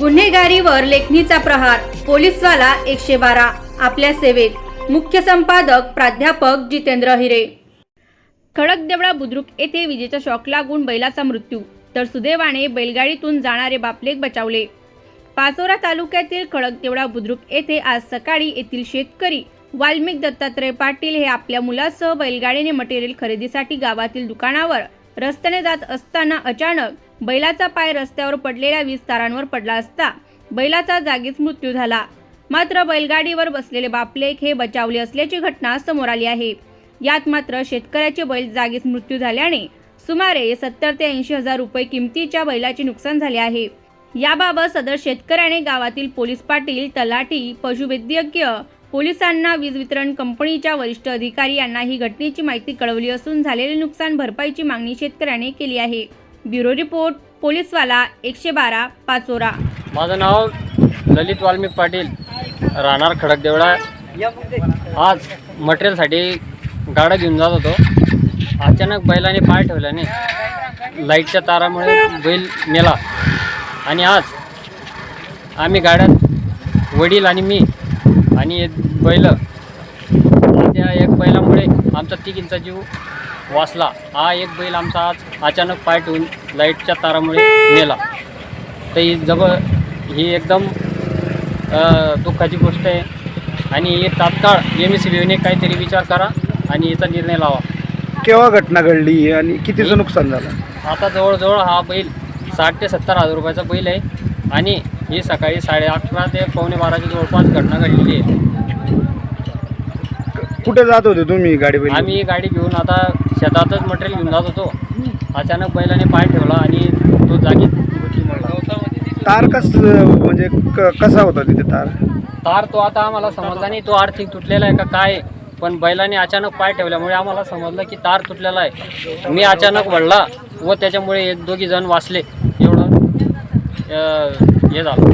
गुन्हेगारीवर लेखणीचा प्रहार पोलीसवाला एकशे बारा आपल्या सेवेत. मुख्य संपादक प्राध्यापक जितेंद्र हिरे. खडकदेवळा बुद्रुक येथे विजेचा शॉक लागून बैलाचा मृत्यू तर सुदैवाने बैलगाडीतून जाणारे बापलेक बचावले. पाचोरा तालुक्यातील खडकदेवळा बुद्रुक येथे आज सकाळी येथील शेतकरी वाल्मिक दत्तात्रय पाटील हे आपल्या मुलासह बैलगाडीने मटेरियल खरेदीसाठी गावातील दुकानावर रस्त्याने जात असताना अचानक बैलाचा पाय रस्त्यावर पडलेल्या वीज तारांवर पडला असता बैलाचा जागीच मृत्यू झाला. मात्र बैलगाडीवर बसलेले बापलेक हे बचावले असल्याची घटना समोर आली आहे. यात मात्र शेतकऱ्याचे बैल जागीच मृत्यू झाल्याने सुमारे सत्तर ते ऐंशी हजार रुपये किमतीच्या बैलाचे नुकसान झाले आहे. याबाबत सदर शेतकऱ्याने गावातील पोलीस पाटील तलाठी पशुवैद्यकीय पोलिसांना वीज वितरण कंपनीच्या वरिष्ठ अधिकारी यांना ही घटनेची माहिती कळवली असून झालेले नुकसान भरपाईची मागणी शेतकऱ्याने केली आहे. ब्युरो रिपोर्ट पोलीसवाला एकशे बारा पाचोरा. माझं नाव ललित वाल्मिक पाटील राहणार खडकदेवळा आज मटेरियलसाठी गाडा घेऊन जात होतो. अचानक बैलाने पाय ठेवल्याने लाईटच्या तारामुळे बैल नेला. आणि आज आम्ही गाड्यात वडील आणि मी आणि एक बैल. त्या एक बैलामुळे आमचा तिघींचा जीव वाचला हा एक बैल आमचा आज अचानक पाय ठेवून लाईटच्या तारामुळे नेला. तर ही जब ही एकदम दुःखाची गोष्ट आहे. आणि हे तात्काळ एम एस सी बीने काहीतरी विचार करा आणि याचा निर्णय लावा. केव्हा घटना घडली आणि कितीचं नुकसान झालं? आता जवळजवळ हा बैल साठ ते सत्तर हजार रुपयाचा बैल आहे. आणि ही सकाळी साडे अकरा ते पावणे बाराच्या जवळपास घटना घडलेली आहे. कुठे जात होते तुम्ही गाडी बैल? आम्ही ही गाडी घेऊन आता शेतातच मटेरियल घेऊन जात होतो. अचानक बैलाने पाय ठेवला आणि तो जागीच तार कस म्हणजे क- कसा होता तिथे तार? तार तो आता आम्हाला समजला नाही तो आर्थिक तुटलेला आहे का काय. पण बैलाने अचानक पाय ठेवल्यामुळे आम्हाला समजलं की तार तुटलेला आहे. मी अचानक वळला व त्याच्यामुळे एक दोघी जण वाचले. एवढं अं, हे झालं.